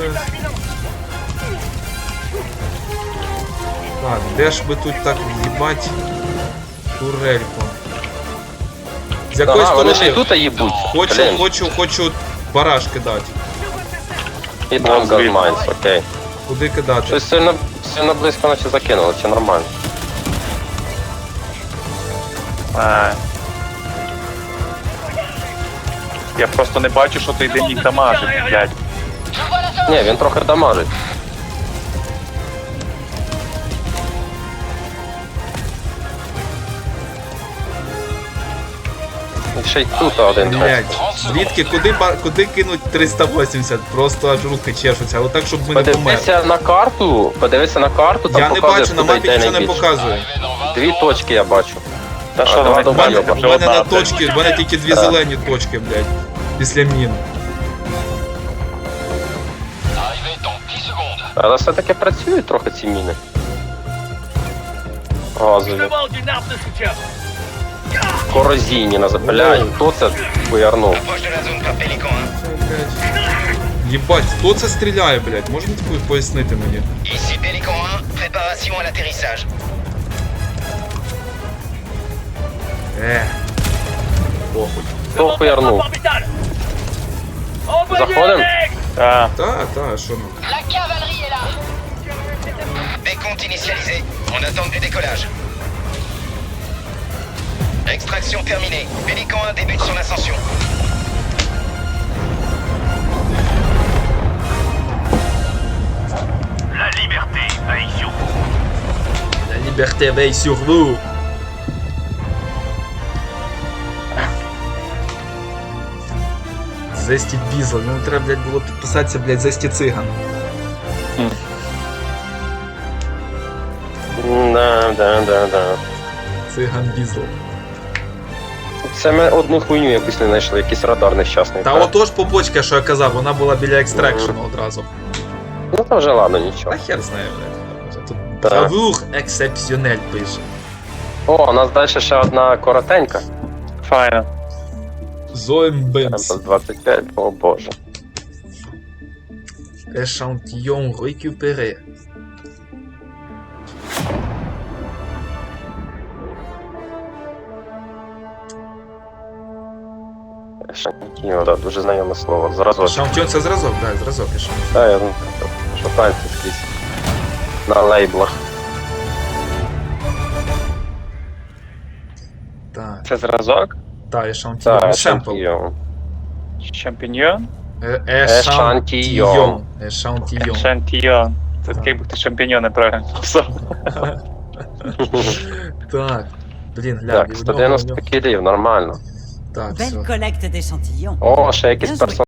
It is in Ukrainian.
Це... Так, де ж би тут так в'їбать турельку? З якої Ага, вони ще й сторони? тут їбуть. Хочу, Блін. хочу, хочу барашки дати. І там газмайнс, окей. Куди кидати? Щось сильно, сильно близько наче закинуло, чи нормально? А. Я просто не бачу, що той день їх дамажить, блядь. Ні, він трохи дамажить. І ще й тут один. Блять, звідки, куди, ба- куди кинуть 380? Просто аж руки чешуться, але так, щоб ми не померли. Подивися на карту, подивися на карту, там Я не показує, бачу, на куди мапі йде нічого не найбільше. показує. Дві точки я бачу. Та що давай, У давай, мене, Йоба, в мене на точки, в мене тільки дві зелені точки, блядь. Після мін. Але все-таки працюють трохи ці міни. Газові. Корозійні на запиляють. Хто це 1. Єбать, хто це стріляє, блядь? Можете таку пояснити мені? Ici Pélican 1, préparation à l'atterrissage. Е. Похуй. Хто боярнув? Заходимо? А, Та, та, що ну. La cavalerie est là Décompte initialisé. En attente du décollage. Extraction terminée. Pélican 1 débute son ascension. La liberté veille sur vous. La liberté veille sur vous. Зесті Бізл. Ну треба, блядь, було підписатися, блядь, Зесті Циган. Да, да, да, да. Циган Бізл. Це ми одну хуйню якусь не знайшли, якийсь радар нещасний. Та отож побочка, що я казав, вона була біля екстракшену одразу. Ну то вже ладно, нічого. Та хер знає, блядь. Тут. Бравур ексепціонель пише. О, у нас далі ще одна коротенька. файно. Зоембемс. Темпл 25, о боже. Ешантillon récupéré. Шантіно, да, дуже знайоме слово. Зразу. Шампіон це зразок, так, зразок ешантillon. Та, я ну, це скрізь. На лейблах. Так, Це зразок? та, ешантillon. Так, Семпл. шантійон. Шампіньйон? Е- Ешантійон. Шантійон. Це таке, як ти шампіньйони правильно написав. Так. Блін, глянь, Так, від 190 нього- кілів, нормально. Bonne collecte d'échantillons. Oh, je sais, qu'est-ce que personne